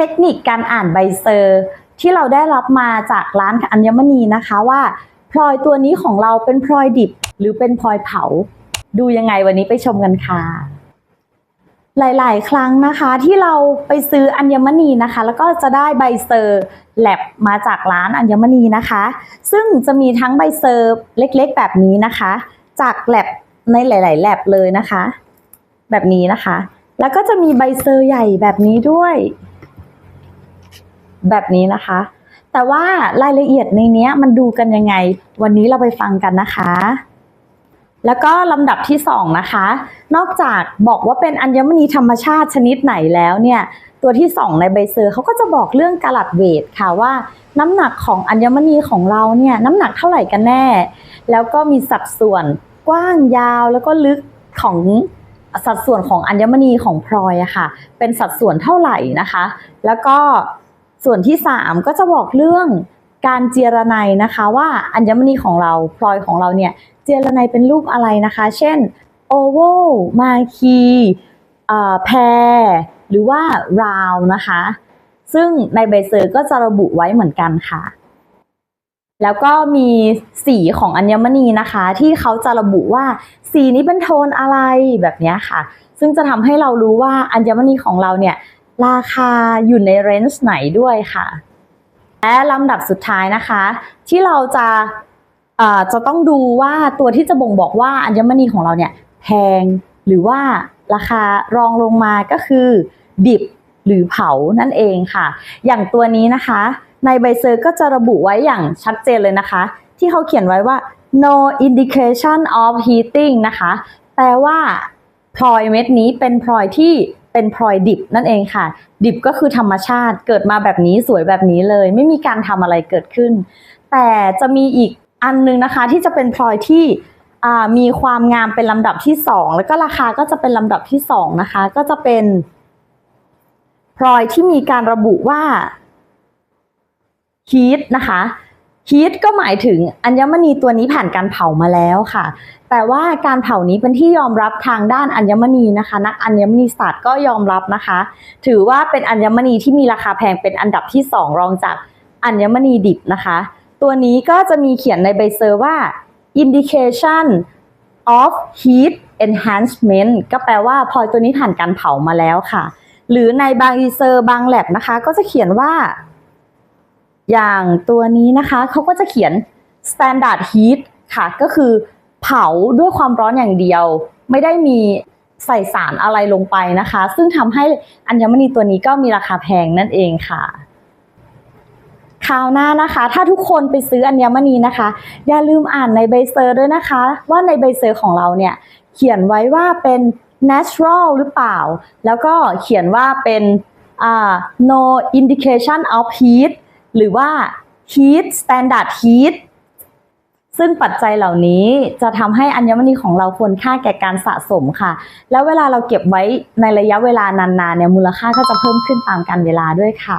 เทคนิคการอ่านใบเซอร์ ที่เราได้รับมาจากร้านอัญมณีนะคะว่าพลอยตัวนี้ของเราเป็นพลอยดิบหรือเป็นพลอยเผา ดูยังไงวันนี้ไปชมกันค่ะ หลาย ๆ ครั้งนะคะที่เราไปซื้ออัญมณีนะคะ แล้วก็จะได้ใบเซอร์แลบมาจากร้านอัญมณีนะคะ ซึ่งจะมีทั้งใบเซอร์เล็ก ๆ แบบนี้นะคะ จากแลบในหลาย ๆ แลบเลยนะคะ แบบนี้นะคะ แล้วก็จะมีใบเซอร์ใหญ่แบบนี้ด้วย แบบนี้นะคะ แต่ว่ารายละเอียดในนี้มันดูกันยังไง วันนี้เราไปฟังกันนะคะ แล้วก็ลำดับที่สองนะคะ นอกจากบอกว่าเป็นอัญมณีธรรมชาติชนิดไหนแล้วเนี่ยตัวที่สองในใบเซอร์เขาก็จะบอกเรื่องกลัดเวทค่ะว่าน้ำหนักของอัญมณีของเราเนี่ยน้ำหนักเท่าไหร่กันแน่ แล้วก็มีสัดส่วนกว้างยาวแล้วก็ลึกของสัดส่วนของอัญมณีของพลอยอะค่ะ เป็นสัดส่วนเท่าไหร่นะคะ แล้วก็ ส่วนที่ 3 ก็จะบอกเรื่องการเจรไนนะคะว่าอัญมณีของเราพลอยของเราเนี่ยเจรไนเป็นรูปอะไรนะคะ เช่นโอเวลมาคีแพรหรือว่าราวนะคะ ซึ่งในใบเซอร์ก็จะระบุไว้เหมือนกันค่ะ แล้วก็มีสีของอัญมณีนะคะ ที่เขาจะระบุว่าสีนี้เป็นโทนอะไรแบบนี้ค่ะ ซึ่งจะทำให้เรารู้ว่าอัญมณีของเราเนี่ย ราคาอยู่ในเรนจ์ไหนด้วยค่ะ และลำดับสุดท้ายนะคะ ที่เราจะจะต้องดูว่าตัวที่จะบ่งบอกว่าอัญมณีของเราเนี่ยแพงหรือว่าราคารองลงมาก็คือดิบหรือเผานั่นเองค่ะ อย่างตัวนี้นะคะ ในใบเซอร์ก็จะระบุไว้อย่างชัดเจนเลยนะคะ ที่เขาเขียนไว้ว่า no indication of heating นะคะ แปลว่าพลอยเม็ดนี้เป็นพลอยที่ เป็นพลอยดิบนั่นเองค่ะ ดิบก็คือธรรมชาติเกิดมาแบบนี้สวยแบบนี้เลย ไม่มีการทำอะไรเกิดขึ้น แต่จะมีอีกอันนึงนะคะที่จะเป็นพลอยที่มีความงามเป็นลำดับที่สองแล้วก็ราคาก็จะเป็นลำดับที่สองนะคะ ก็จะเป็นพลอยที่มีการระบุว่าฮีทนะคะ ฮีทก็หมายถึงอัญมณีตัวนี้ผ่านการเผามาแล้วค่ะ แต่ว่าการเผานี้เป็นที่ยอมรับทางด้านอัญมณีนะคะ นักอัญมณีศาสตร์ก็ยอมรับนะคะ ถือว่าเป็นอัญมณีที่มีราคาแพงเป็นอันดับที่ 2 รองจากอัญมณีดิบนะคะ ตัวนี้ก็จะมีเขียนในใบเซอร์ว่า indication of heat enhancement ก็แปลว่าพลอยตัวนี้ผ่านการเผามาแล้วค่ะ หรือในบางอีเซอร์บางแลบนะคะ ก็จะเขียนว่า อย่างตัวนี้นะคะเขาก็จะเขียน standard heat ค่ะ ก็คือเผาด้วยความร้อนอย่างเดียว ไม่ได้มีใส่สารอะไรลงไปนะคะ ซึ่งทำให้อัญมณีตัวนี้ก็มีราคาแพงนั่นเองค่ะคราวหน้านะคะ ถ้าทุกคนไปซื้ออัญมณีนะคะ อย่าลืมอ่านในใบเซอร์ด้วยนะคะ ว่าในใบเซอร์ของเราเนี่ย เขียนไว้ว่าเป็น natural หรือเปล่า แล้วก็เขียนว่าเป็นอ่า no indication of heat หรือว่า heat standard heat ซึ่งปัจจัยเหล่านี้จะทำให้อัญมณีของเราควรค่าแก่การสะสมค่ะ แล้วเวลาเราเก็บไว้ในระยะเวลานานๆเนี่ยมูลค่าก็จะเพิ่มขึ้นตามการเวลาด้วยค่ะ